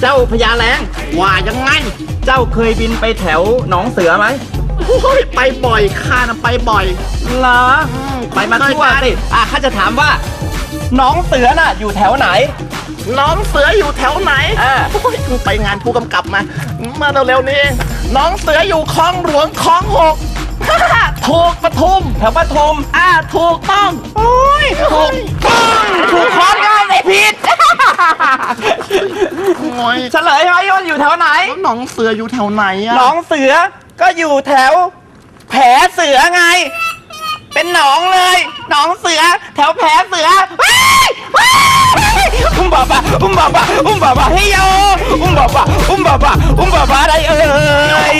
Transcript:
เจ้าพญาแรงว่ายังไง เจ้าเคยบินไปแถวหนองเสือไหมโอ้ยไปบ่อยข้านะไปบ่อย เหรอ ไปมาทั่วสิอะข้าจะถามว่าหนองเสือน่ะ อยู่แถวไหน น้องเสืออยู่แถวไหนอ่า โอ้ยเพิ่งไปงานผู้กำกับมา มาเร็วๆนี้เองน้องเสืออยู่คลองหลวงคลองหก ถูกปทุม แถวปทุม อ่าถูกต้อง โอ้ยถูกถูกคอนง่ายเลยผิด โอ้ยเฉลยไหมว่าอยู่แถวไหน แล้วน้องเสืออยู่แถวไหนอะหนองเสือก็อยู่แถว แผลเสือไง เป็นหนองเลยหนองเสือ แถวแผลเสือว้ายว้ายอุ้มบาบาอุ้มบาบาอุ้มบาบาเฮโยอุ้มบาบาอุ้มบาบาอุ้มบาบาอะไรเอ่ย